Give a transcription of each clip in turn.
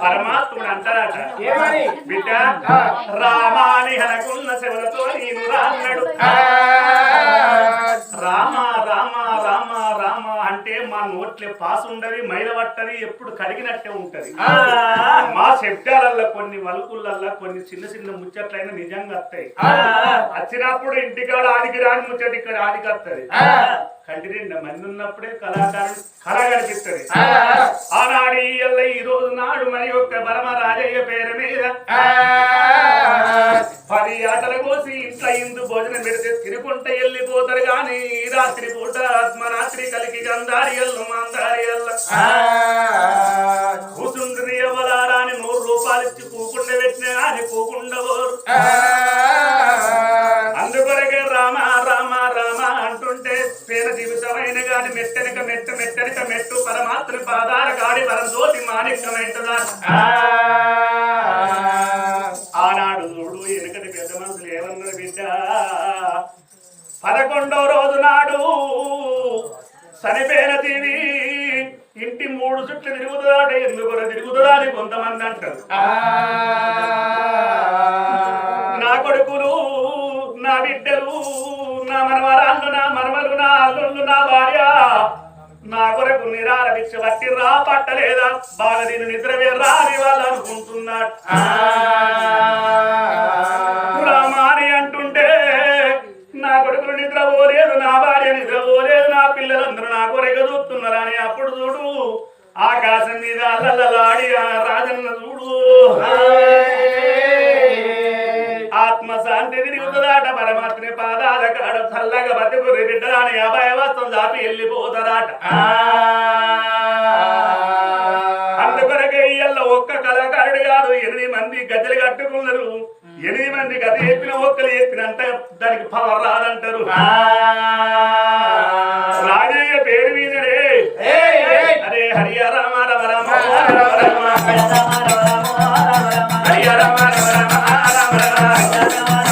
పరమాత్ముడు అంటారట. ఏమని? బిడ్డ రామాని హనకున్న శివులతో నేను రాన్నాడు ఆ, రామ రామ రామ రామ అంటే మా నోట్లే పాస్ ఉండవి మైల పట్టది ఎప్పుడు కడిగినట్టే ఉంటది. మా శబ్దాలల్లో కొన్ని వలుకులల్లో కొన్ని చిన్న చిన్న ముచ్చట్లైన నిజంగా వస్తాయి. వచ్చినప్పుడు ఇంటికాడ ఆదికి రాని ముచ్చట ఇక్కడ ఆదికి వస్తుంది కంటి నిండా మంది ఉన్నప్పుడే కళాకారుడు కళ కనిపిస్తుంది ఆనాడు ఈ రోజు నాడు మరి యొక్క పరమ రాజయ్య పేరు మీద పది ఆటల కోసి ఇంట్లో ఇందు భోజనం పెడితే తినుకుంట వెళ్ళిపోతారు ఈ రాత్రి పూట ఆత్మరాత్రి కలిగి గంధారి ఎల్లు మందారి ఎల్ల. పాదాల వరసోటి పరజ్యోతి మాణిక్యమైంటదా ఆనాడు చూడు వెనుకటి పెద్ద మనసులు ఏమన్నారు బిడ్డ? పదకొండో రోజు నాడు చనిపోయిన తీవి ఇంటి మూడు చుట్లు తిరుగుతుందాట ఎందుకు తిరుగుతుందా అని కొంతమంది అంటారు. నా కొరకు నిరార భిక్ష పట్టి రా పట్టలేదా? బాగా దీని నిద్రవే రాని వాళ్ళు అనుకుంటున్నాడు. రామాని అంటుంటే నా కొడుకులు నిద్రపోలేదు నా భార్య నిద్రపోలేదు నా పిల్లలందరూ నా కొరకు చూస్తున్నారు అని అప్పుడు చూడు. ఆకాశం మీద అల్లలాడి ఆ రాజన్న చూడు. ఆత్మ శాంతి తిరుగుతుందాట పరమాత్మ పాదాల కాడ చల్లగా బతుకురి బిడ్డరాని అభయవస్తం దాపి వెళ్ళిపోతారాట అందుకొరకే ఇయ్యల్ల ఒక్క కళాకారుడు కాదు ఎనిమిది మంది గద్దెలు కట్టుకున్నారు ఎనిమిది మంది గత చెప్పిన ఒక్కరు చెప్పినంత దానికి పవర్ రాదంటారు రాజయ్య పేరు మీదనే. అరే హరియ రామ రమ రమ రమ రమ రామ రమ రమ రమ రమ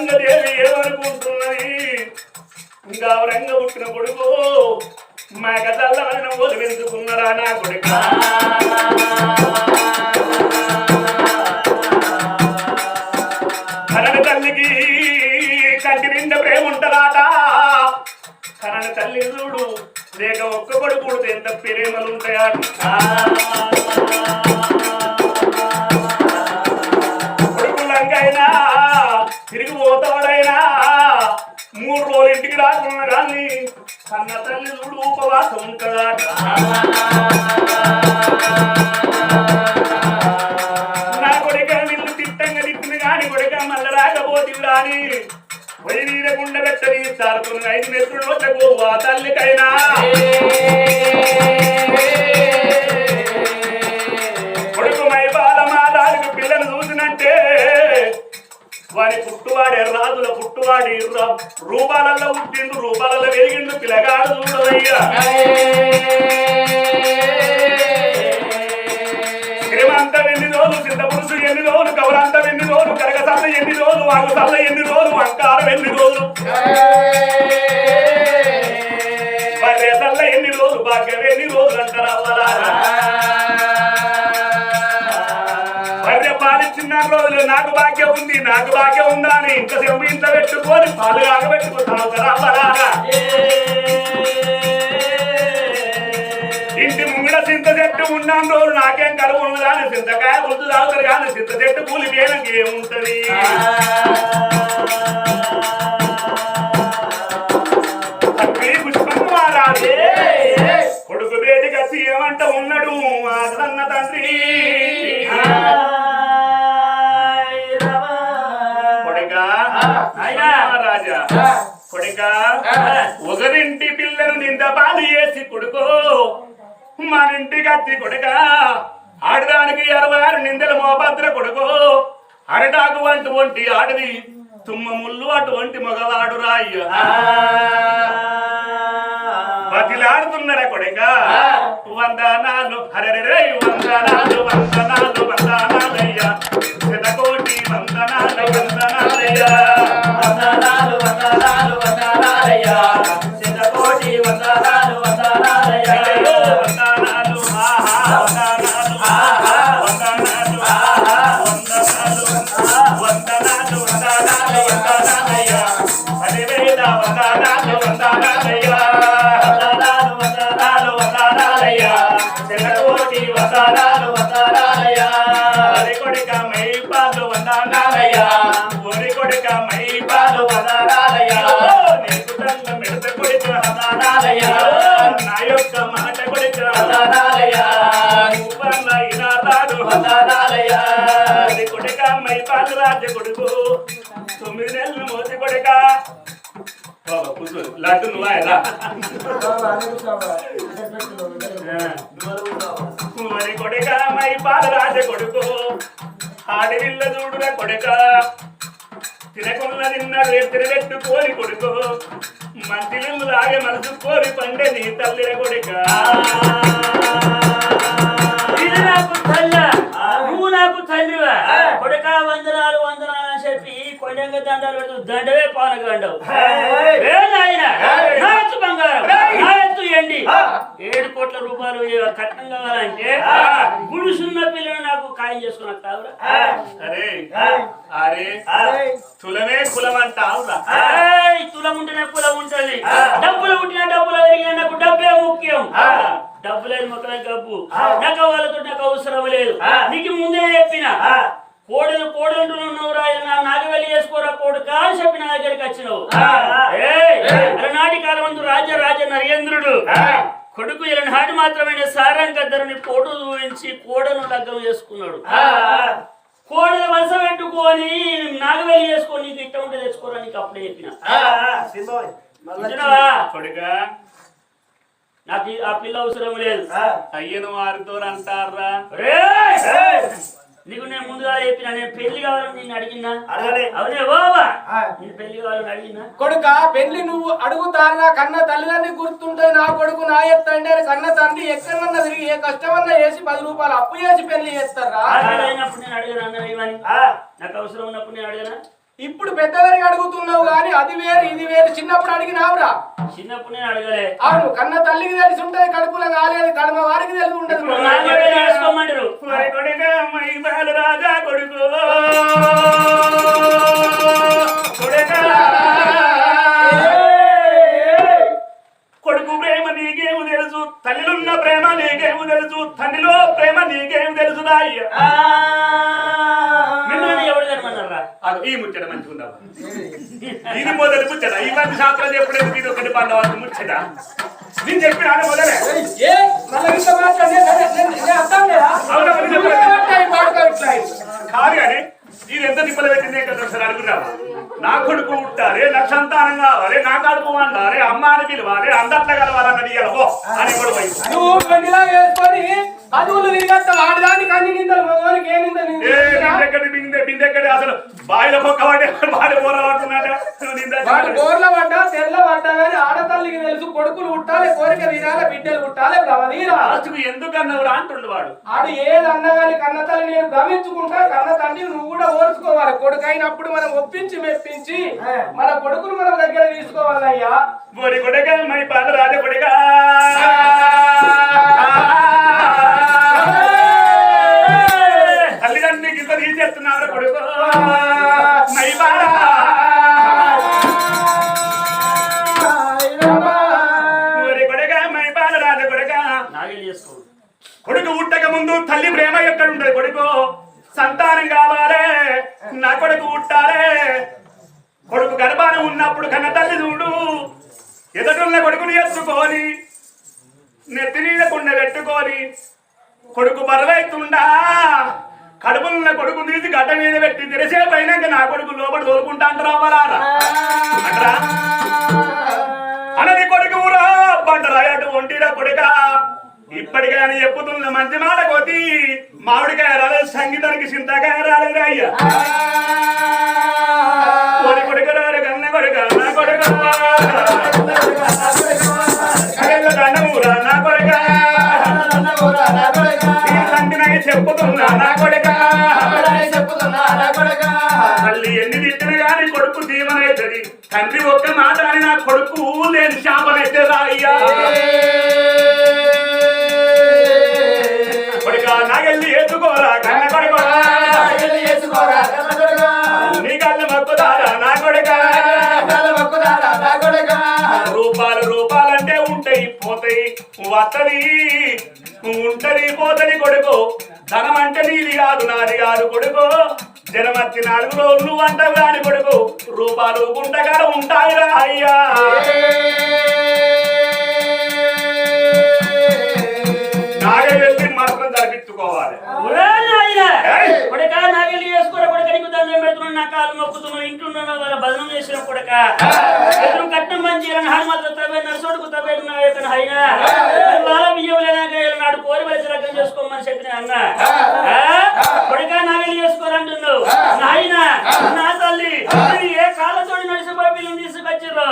తల్లి పుష్పంగ దేవి ఏమనుకుంటున్నది? గౌరంగ పుట్టిన కొడుకు మగ తల్లవైన ఓలు వెందుకున్నారా నా కొడుకు? కరణ తల్లికి కంటి నిండా ప్రేమ ఉంటదాట. కరణ తల్లి చూడు లేక ఒక్క కొడుకు ఎంత ప్రేమలు ఉంటాయట. చూడు ఉపవాసం ఉంటుందట నా కొడుక నిన్ను తిట్టంగా తిట్టింది కాని కొడుక మళ్ళీ రాకపోతే అని పొయ్యి మీద పెట్టని సారుతున్న ఐదు మెత్రుడు వచ్చకు ఆ తల్లికైనా కొడుకు మైపాల మాదాలకు పిల్లను చూసినంటే వారి పుట్టువాడే రాజుల పుట్టువాడి రూపాలలో ఉంటే వెలిగిండు పిల్లగాడు చూడవయ్యా ఎన్ని రోజులు సిద్ధపురుషు ఎన్ని రోజులు గౌరంత ఎన్ని రోజులు కరగసల్ల ఎన్ని రోజులు వాగుసల్ల ఎన్ని రోజులు అంకారం ఎన్ని రోజులు బర్రెసల్ల ఎన్ని రోజులు భాగ్యం ఎన్ని రోజులు అంటారా అవ్వలారా? పాలిచ్చిన రోజులు నాకు భాగ్యం ఉంది నాకు భాగ్యం ఉందా అని ఇంత ఇంత పెట్టుకొని పాలు కాగబెట్టుకుంటాను అవ్వలారా ఇంటి ముంగడ చింత చెట్టు ఉన్నాం రోజు నాకేం కరువు కానీ అని చింతకాయ గుర్తు తాగుతారు కానీ చింత చెట్టు కూలి పేనకి ఏముంటది కొడుకు బేటి కసి ఏమంట ఉన్నాడు ఆ తండ్రి. రాజా. కొడుకా. ఒకరింటి పిల్లలు నింద బాధ చేసి కొడుకో. మన ఇంటికి వచ్చి కొడుక. ఆడదానికి అరవై ఆరు నిందల మోభద్ర కొడుకో. అరటాకు వంటి వంటి ఆడది తుమ్మ ముళ్ళు అటువంటి మగవాడు రాయ్య బతిలాడుతున్నారా కొడుక. వందనాలు హరరే వందనాలు వందనాలు వందనాలయ్యా. శతకోటి వందనాలు వందనాలయ్యా. వందనాలు వందనాలు కొడుక. వందనాలయ్యా నువ్వన్న కొడుక మైపాలు రాజ కొడుకు తొమ్మిది నెలలు మోసి కొడుక లడ్డు నువ్వా మరి కొడుక మైపాలు రాజ కొడుకు ఆడవిల్ల కొడుక తినకున్న తిన్నాడు కోరి కొడుకు మంచి నీళ్ళు లాగే మనసు కోరి పండే నీ తల్లిర కొడుక. ఇది నాకు తల్ల. నువ్వు నాకు తండ్రివా కొడక వందనాలు వందనాలు అని చెప్పి కొండంగ దండాలు పెడుతూ దండవే పానగండవు బంగారం. ఎండి ఏడు కోట్ల రూపాయలు కట్నం కావాలంటే గుడుసున్న పిల్లని నాకు ఖాయం చేసుకున్నా కావురా. అరే అరే తులమే కులం అంటావురా తులం ఉంటేనే కులం ఉంటది. డబ్బులు ఉంటేనే డబ్బులు పెరిగిన నాకు డబ్బే ముఖ్యం. డబ్బులేదు మొక్కలే డబ్బు నాకు వాళ్ళతో నాకు అవసరం లేదు. నీకు ముందే చెప్పిన. కోడలు కోడలు ఉన్నావురా నా నాగవెల్లి చేసుకోరా కోడుకా అని చెప్పి నా దగ్గరికి వచ్చినావు. ఏయ్, అలనాటి కాలమందు రాజ రాజ నరేంద్రుడు. కొడుకు ఇలా నాటి మాత్రమే సారంగద్దరుని పోటు చూపించి కోడను లగ్గం చేసుకున్నాడు. కోడలు వలస పెట్టుకొని నాగవెల్లి చేసుకొని నీకు ఇట్ట ఉంటే తెచ్చుకోరా నీకు అప్పుడే చెప్పిన. నాకు ఆ పిల్ల అవసరం లేదు. అయ్యను వారితో అంటారా! నీకు నేను ముందుగా చెప్పిన నేను పెళ్ళి కావాలని నేను అడిగినా? అవునే బాబా నేను పెళ్ళి కావాలని అడిగినా? కొడుక పెళ్ళి నువ్వు అడుగుతారా కన్న తల్లిదండ్రి గుర్తుంటే నా కొడుకు నా ఎత్తండి అని కన్న తండ్రి ఎక్కడన్నా తిరిగి ఏ కష్టమన్నా చేసి పది రూపాయలు అప్పు చేసి పెళ్ళి చేస్తారా? అయినప్పుడు నేను అడిగాను అన్న ఇవని నాకు అవసరం ఉన్నప్పుడు నేను అడిగానా? ఇప్పుడు పెద్దవారికి అడుగుతున్నావు గాని అది వేరు ఇది వేరు. చిన్నప్పుడు అడిగినావురా. చిన్నప్పుడు నేను అడగలే. అవును కన్న తల్లికి తెలిసి ఉంటది కడుపులో కాలేదు కడమ వారికి తెలిసి ఉంటది. రాజా కొడుకు. కొడుక. ప్రేమ నీకేము తెలుసు తల్లిలున్న ప్రేమ నీకేము తెలుసు తండ్రిలో ప్రేమ నీకేము తెలుసు అయ్య ఈ ముచ్చట మంచిగా ఇది మొదటి ముచ్చట. ఈ మంది శాస్త్రాలు ఎప్పుడైతే ఇది ఒకటి పండవ? ముచ్చట. నేను చెప్పిన మొదలే. కాదు కానీ ఇది ఎంత తిప్పలు పెట్టిందే కదా ఒకసారి అనుకున్నావా నా కొడుకు పుట్టాలి నా సంతానం కావాలి నా కడుపు వండాలి అమ్మ అని పిలవాలి అందట్ల కలవాలన్నది ఎలవో అని కూడా నువ్వు వేసుకొని చదువులు తిరిగేస్తావు ఆడదానికి అన్ని నిందలు మగవానికి ఏ నింద బిందెక్కడి బిందె బిందెక్కడి అసలు? బావిలో పొక్క పడే బావి పోరాడుతున్నాడు వాడు బోర్ల పడ్డా తెల్ల పడ్డా కానీ ఆడతల్లికి తెలుసు కొడుకులు పుట్టాలి కోరిక తీరాలి బిడ్డలు పుట్టాలి గవదీరా లాస్ట్కు ఎందుకన్నావురా అంటుండు వాడు? ఆడు ఏదన్నా కానీ కన్న తల్లి నేను గమనించుకుంటా కన్న తండ్రి నువ్వు కూడా ఓర్చుకోవాలి. కొడుకు అయినప్పుడు మనం ఒప్పించి మెప్పించి మన కొడుకును మనం దగ్గర తీసుకోవాలయ్యా. బోడి కొడక మై పాద రాజ కొడక. ఇంత తీసేస్తున్నారు కొడుకు కొడక. పుట్టక ముందు తల్లి ప్రేమ ఎక్కడ ఉంటది కొడుకు? సంతానం కావాలి. నా కొడుకు పుట్టాలే. కొడుకు గర్భాన ఉన్నప్పుడు కన్న తల్లి చూడు. ఎదుటున్న కొడుకుని ఎత్తుకొని నెత్తి మీద కుండ పెట్టుకొని కొడుకు బరువైతుండా. కడుపులున్న కొడుకు తీసి గడ్డ మీద పెట్టి తెరిసే పైన నా కొడుకు లోపల తోలుకుంటా అంటారా అవ్వాలా అంటారా అనది కొడుకు ఊరా అటు ఒంటిరా కొడుక. ఇప్పటికైనా చెప్పుతున్న మంచి మాట కొద్ది మామిడికాయ రాలేదు సంగీతానికి చింతకాయ రాలేదు అయ్యా. ఈ సంగీతానికి చెప్పుతున్నా నా కొడుక? తల్లి ఎన్ని తిట్టిన గాని కొడుకు దీవనైతది. తండ్రి ఒక్క మాట అని నా కొడుకు నేను శాపనైతే అయ్యా. పోతాయి వత్తది ఉంటది పోతది కొడుకు. ధనం అంటే నీది కాదు నాది కాదు కొడుకు. జనమత్తి నాలుగు రోజులు అంటావు కాని కొడుకు. రూపాలు గుంటగా ఉంటాయిరా అయ్యా. నాగ వెళ్ళి మాత్రం జరిపించుకోవాలి కొడుకా నాగలి చేసుకోరా కొడుక నీకు దండం పెడుతున్నాను నా కాలు మొక్కుతున్నాను ఇంట్లో వాళ్ళ భజనం చేసిన కొడుక. ఎదురు కట్నం మంచి హనుమతులు తవ్వే నరసోడుకు తవ్వేడు నా యొక్క హైనా. వాళ్ళ బియ్యం లేనాక నాడు కోరి వలస రకం చేసుకోమని చెప్పిన అన్న. కొడుక నాగలి చేసుకోరంటున్నావు నాయన నా తల్లి ఏ నడిచిపోయి పిల్లలు తీసుకొచ్చిర్రు?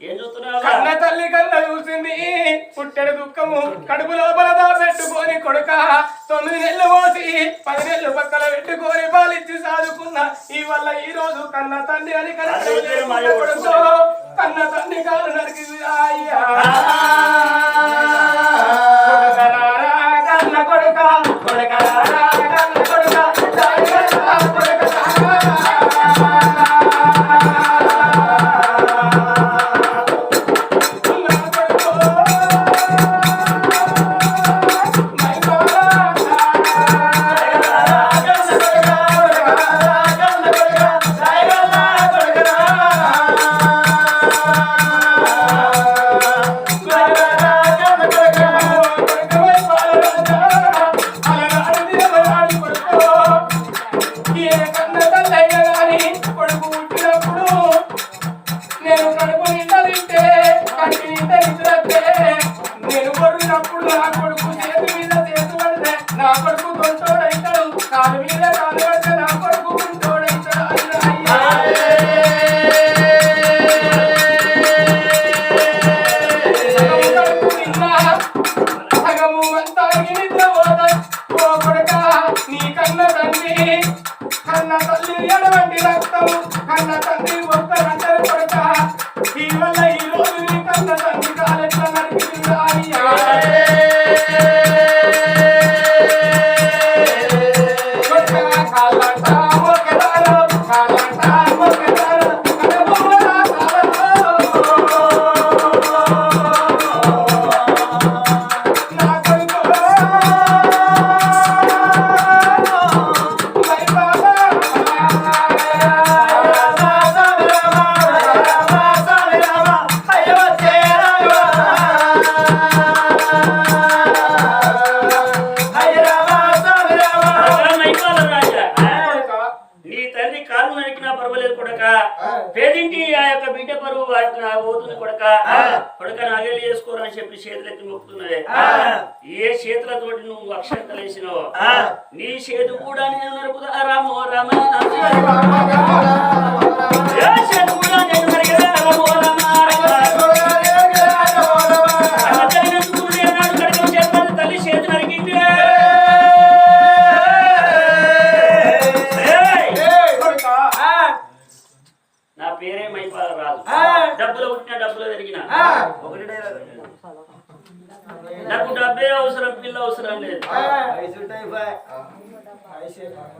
ఏం చూస్తున్నావా? కన్న తల్లి కన్న చూసింది. పుట్టెడు దుఃఖము. కడుపు లోపల పెట్టుకొని కొడుక తొమ్మిది నెలలు పోసి పది నెలలు పక్కన పెట్టుకొని పాలిచ్చి సాదుకున్న ఈ వల్ల ఈ రోజు కన్న తండ్రి అని కన్న తండ్రి కాలు నరికి అయ్యా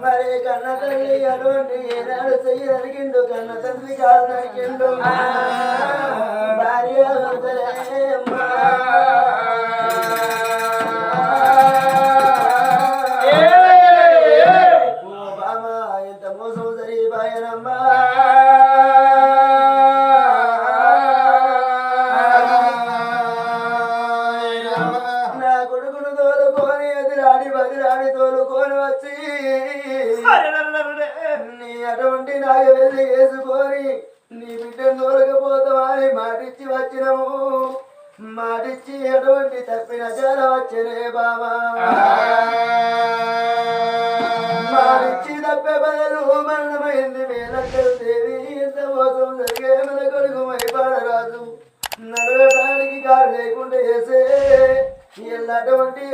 మరి కన్న తల్లి అటువంటి ఏనాడు చెయ్యి కన్న తల్లి కాదు నరికిండు భార్య పాపాలు లేకుండా చేసే ఏ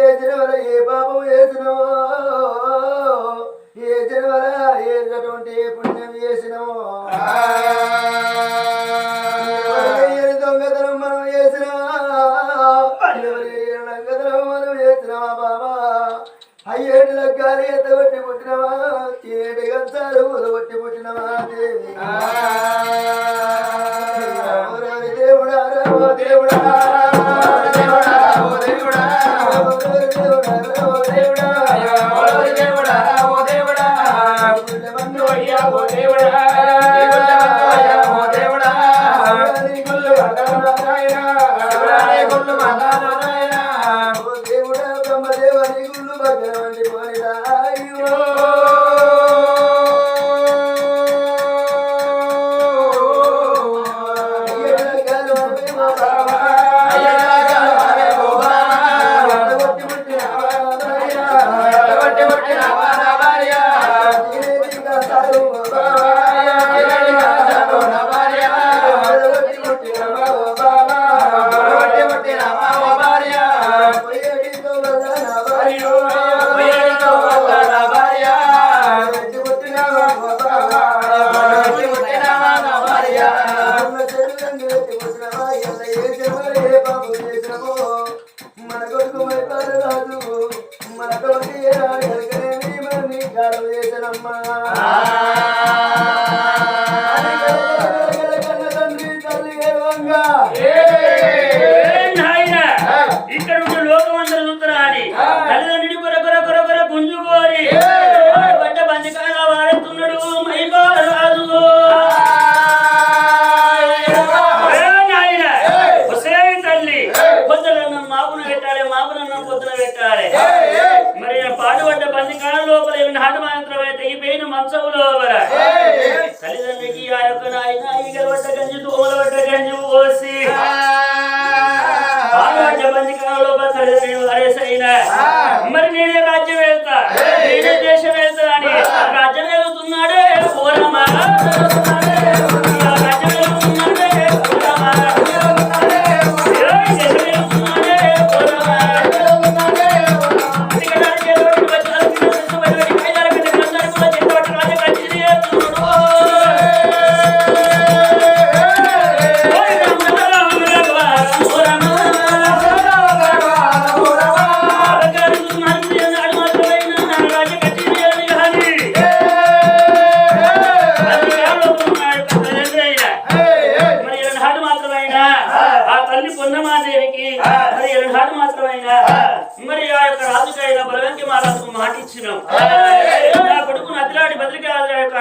ఏజన వల్ల ఏ పాపం వేసినో ఏ వల్ల ఏటువంటి పుణ్యం చేసినో. దొంగతనం మనం అయ్యేడు ఎంత పుట్టినవా ఏడు గంచాలు ఊరు పుట్టినవా దేవి? దేవుడా దేవుడా దేవుడా.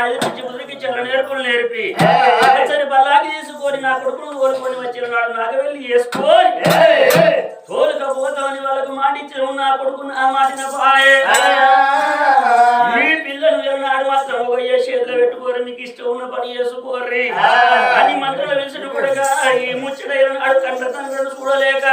రాజపించి ముదిరికి చెల్ల నేర్పులు నేర్పి పచ్చని బల్లాకి తీసుకొని నా కొడుకును కోరుకొని వచ్చిన నాడు నాకు వెళ్ళి వేసుకొని. తోలుకపోతామని వాళ్ళకు మాటిచ్చిన నా కొడుకును ఆ మాటిన పాయే మీ పిల్లలు వెళ్ళినాడు మాత్రం పోయే చేతిలో పెట్టుకోరు మీకు ఇష్టం ఉన్న పని చేసుకోర్రి. అని మంత్రులు వెలిసిన ఈ ముచ్చట నాడు కంట తండ్రులు చూడలేక